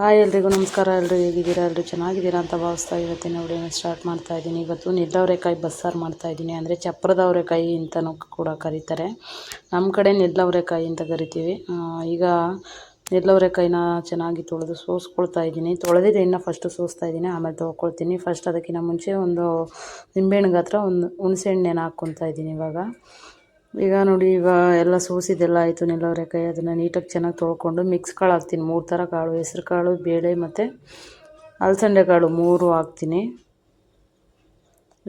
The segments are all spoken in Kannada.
ಹಾಯ್ ಎಲ್ರಿಗೂ ನಮಸ್ಕಾರ. ಎಲ್ಲರೂ ಹೇಗಿದ್ದೀರಾ? ಎಲ್ಲರೂ ಚೆನ್ನಾಗಿದ್ದೀರಾ ಅಂತ ಭಾವಿಸ್ತಾ ಇವತ್ತಿನ ವಿಡಿಯೋನ ಸ್ಟಾರ್ಟ್ ಮಾಡ್ತಾ ಇದ್ದೀನಿ. ಇವತ್ತು ನಿಲ್ಲವರೆಕಾಯಿ ಬಸ್ಸಾರು ಮಾಡ್ತಾ ಇದ್ದೀನಿ. ಅಂದರೆ ಚಪ್ರದ ಅವರೆಕಾಯಿ ಅಂತಲೂ ಕೂಡ ಕರೀತಾರೆ. ನಮ್ಮ ಕಡೆ ನಿಲ್ಲವರೆಕಾಯಿ ಅಂತ ಕರಿತೀವಿ. ಈಗ ನಿಲ್ಲವರೆಕಾಯಿನ ಚೆನ್ನಾಗಿ ತೊಳೆದು ಸೋಸ್ಕೊಳ್ತಾ ಇದ್ದೀನಿ. ತೊಳೆದಿದೆ ಇನ್ನೂ ಫಸ್ಟು ಸೋಸ್ತಾ ಇದ್ದೀನಿ, ಆಮೇಲೆ ತೊಗೊಳ್ತೀನಿ ಫಸ್ಟ್ ಅದಕ್ಕಿಂತ ಮುಂಚೆ ಒಂದು ನಿಂಬೆಹಣ್ಣು ಗಾತ್ರ, ಒಂದು ಹುಣಸೆಹಣ್ಣೆನ ಹಾಕ್ಕೊತಾ ಇದ್ದೀನಿ ಇವಾಗ. ಈಗ ನೋಡಿ, ಈಗ ಎಲ್ಲ ಸೋಸಿದೆಲ್ಲ ಆಯಿತು ಕೈ. ಅದನ್ನು ನೀಟಾಗಿ ಚೆನ್ನಾಗಿ ತೊಳ್ಕೊಂಡು ಮಿಕ್ಸ್ ಕಾಳು ಹಾಕ್ತೀನಿ. ಮೂರು ಥರ ಕಾಳು, ಹೆಸ್ರು ಕಾಳು, ಬೇಳೆ ಮತ್ತು ಅಲಸಂದೆ ಕಾಳು ಮೂರು ಹಾಕ್ತೀನಿ.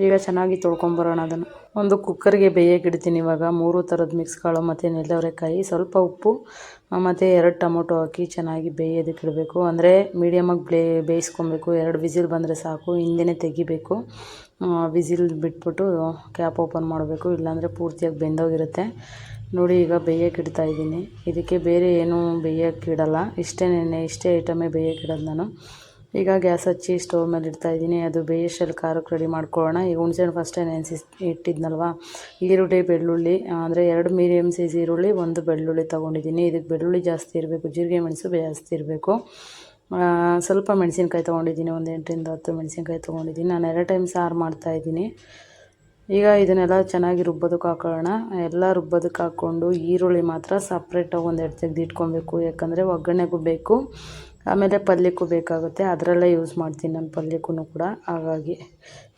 ಈಗ ಚೆನ್ನಾಗಿ ತೊಳ್ಕೊಂಬರೋಣ ಅದನ್ನು. ಒಂದು ಕುಕ್ಕರ್ಗೆ ಬೇಯಕ್ಕೆ ಇಡ್ತೀನಿ ಇವಾಗ. ಮೂರು ಥರದ ಮಿಕ್ಸ್ ಕಾಳು ಮತ್ತು ನೆಲ್ಲವರೆಕಾಯಿ, ಸ್ವಲ್ಪ ಉಪ್ಪು, ಮತ್ತು ಎರಡು ಟೊಮೊಟೊ ಹಾಕಿ ಚೆನ್ನಾಗಿ ಬೇಯೋದಕ್ಕೆ ಇಡಬೇಕು. ಅಂದರೆ ಮೀಡಿಯಮಾಗಿ ಬ್ಲೇ, ಬೇಯಿಸ್ಕೊಬೇಕು. ಎರಡು ವಿಸಿಲ್ ಬಂದರೆ ಸಾಕು. ಹಿಂದೆನೇ ತೆಗಿಬೇಕು. ವಿಸಿಲ್ ಬಿಟ್ಬಿಟ್ಟು ಕ್ಯಾಪ್ ಓಪನ್ ಮಾಡಬೇಕು. ಇಲ್ಲಾಂದರೆ ಪೂರ್ತಿಯಾಗಿ ಬೆಂದೋಗಿರುತ್ತೆ. ನೋಡಿ, ಈಗ ಬೇಯಕ್ಕೆ ಇಡ್ತಾ ಇದ್ದೀನಿ. ಇದಕ್ಕೆ ಬೇರೆ ಏನೂ ಬೇಯಕ್ಕೆ ಇಡಲ್ಲ. ಇಷ್ಟೇ ನೆನೆ ಇಷ್ಟೇ ಐಟಮೇ ಇಡೋದು ನಾನು. ಈಗ ಗ್ಯಾಸ್ ಹಚ್ಚಿ ಸ್ಟವ್ ಮೇಲೆ ಇಡ್ತಾ ಇದ್ದೀನಿ. ಅದು ಬೇಯಿಸಲು ಖಾರಕ್ಕೆ ರೆಡಿ ಮಾಡ್ಕೊಳ್ಳೋಣ. ಈಗ ಹುಣ್ಸೆಹಣ್ಣು ಫಸ್ಟೇ ನೆನೆಸಿ ಇಟ್ಟಿದ್ನಲ್ವ? ಈರುಳ್ಳಿ, ಬೆಳ್ಳುಳ್ಳಿ, ಅಂದರೆ ಎರಡು ಮೀಡಿಯಮ್ ಸೈಜ್ ಈರುಳ್ಳಿ, ಒಂದು ಬೆಳ್ಳುಳ್ಳಿ ತೊಗೊಂಡಿದ್ದೀನಿ. ಇದಕ್ಕೆ ಬೆಳ್ಳುಳ್ಳಿ ಜಾಸ್ತಿ ಇರಬೇಕು, ಜೀರಿಗೆ ಮೆಣಸು ಜಾಸ್ತಿ ಇರಬೇಕು. ಸ್ವಲ್ಪ ಮೆಣಸಿನ್ಕಾಯಿ ತೊಗೊಂಡಿದ್ದೀನಿ, ಒಂದು ಎಂಟರಿಂದ ಹತ್ತು ಮೆಣಸಿನ್ಕಾಯಿ ತೊಗೊಂಡಿದ್ದೀನಿ. ನಾನು ಎರಡು ಟೈಮ್ ಸಾರು ಮಾಡ್ತಾಯಿದ್ದೀನಿ ಈಗ ಇದನ್ನೆಲ್ಲ ಚೆನ್ನಾಗಿ ರುಬ್ಬೋದಕ್ಕೆ ಹಾಕೊಳ್ಳೋಣ. ಎಲ್ಲ ರುಬ್ಬೋದಕ್ಕೆ ಹಾಕ್ಕೊಂಡು ಈರುಳ್ಳಿ ಮಾತ್ರ ಸಪ್ರೇಟಾಗಿ ಒಂದೆರಡು ತೆಗೆದು ಇಟ್ಕೊಬೇಕು ಯಾಕಂದರೆ ಒಗ್ಗರಣೆಗೂ ಬೇಕು. ಆಮೇಲೆ ಪಲ್ಯಕ್ಕೂ ಬೇಕಾಗುತ್ತೆ. ಅದರಲ್ಲೇ ಯೂಸ್ ಮಾಡ್ತೀನಿ ನಾನು ಪಲ್ಯಕ್ಕೂ ಕೂಡ. ಹಾಗಾಗಿ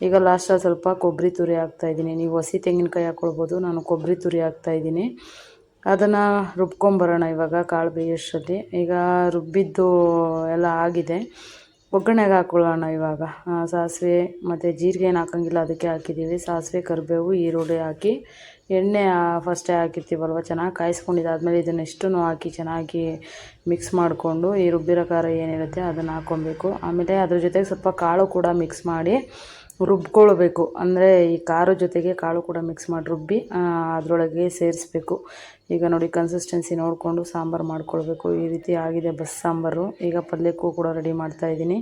ಈಗ ಲಾಸ್ಟಲ್ಲಿ ಸ್ವಲ್ಪ ಕೊಬ್ಬರಿ ತುರಿ ಹಾಕ್ತಾಯಿದ್ದೀನಿ ನೀವು ಹಸಿ ತೆಂಗಿನಕಾಯಿ ಹಾಕ್ಕೊಳ್ಬೋದು ನಾನು ಕೊಬ್ಬರಿ ತುರಿ ಹಾಕ್ತಾಯಿದ್ದೀನಿ ಅದನ್ನು ರುಬ್ಕೊಂಬರೋಣ ಇವಾಗ ಕಾಳು ಬೇಯೋಷ್ಟರಲ್ಲಿ. ಈಗ ರುಬ್ಬಿದ್ದು ಎಲ್ಲ ಆಗಿದೆ. ಒಗ್ಗರಣೆಗೆ ಹಾಕ್ಕೊಳ್ಳೋಣ ಇವಾಗ. ಸಾಸಿವೆ ಮತ್ತು ಜೀರಿಗೆ ಏನು ಹಾಕೋಂಗಿಲ್ಲ, ಅದಕ್ಕೆ ಹಾಕಿದ್ದೀವಿ ಸಾಸಿವೆ, ಕರಿಬೇವು, ಈರುಳ್ಳಿ ಹಾಕಿ ಎಣ್ಣೆ ಫಸ್ಟೇ ಹಾಕಿರ್ತೀವಲ್ವ, ಚೆನ್ನಾಗಿ ಕಾಯಿಸ್ಕೊಂಡಿದ್ದಾದಮೇಲೆ ಇದನ್ನೆಷ್ಟು ಹಾಕಿ ಚೆನ್ನಾಗಿ ಮಿಕ್ಸ್ ಮಾಡಿಕೊಂಡು ಈ ರುಬ್ಬಿರೋ ಖಾರ ಏನಿರುತ್ತೆ ಅದನ್ನು ಹಾಕ್ಕೊಬೇಕು ಆಮೇಲೆ ಅದ್ರ ಜೊತೆಗೆ ಸ್ವಲ್ಪ ಕಾಳು ಕೂಡ ಮಿಕ್ಸ್ ಮಾಡಿ ರುಬ್ಕೊಳ್ಬೇಕು. ಅಂದರೆ ಈ ಖಾರ ಜೊತೆಗೆ ಕಾಳು ಕೂಡ ಮಿಕ್ಸ್ ಮಾಡಿ ರುಬ್ಬಿ ಅದರೊಳಗೆ ಸೇರಿಸ್ಬೇಕು. ಈಗ ನೋಡಿ ಕನ್ಸಿಸ್ಟೆನ್ಸಿ ನೋಡಿಕೊಂಡು ಸಾಂಬಾರು ಮಾಡ್ಕೊಳ್ಬೇಕು. ಈ ರೀತಿ ಆಗಿದೆ ಬಸ್ ಸಾಂಬಾರು. ಈಗ ಪಲ್ಯಕ್ಕೂ ಕೂಡ ರೆಡಿ ಮಾಡ್ತಾ ಇದ್ದೀನಿ.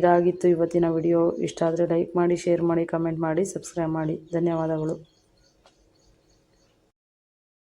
ಇದಾಗಿತ್ತು ಇವತ್ತಿನ ವಿಡಿಯೋ ಇಷ್ಟ ಆದರೆ ಲೈಕ್ ಮಾಡಿ ಶೇರ್ ಮಾಡಿ ಕಮೆಂಟ್ ಮಾಡಿ ಸಬ್ಸ್ಕ್ರೈಬ್ ಮಾಡಿ. ಧನ್ಯವಾದಗಳು.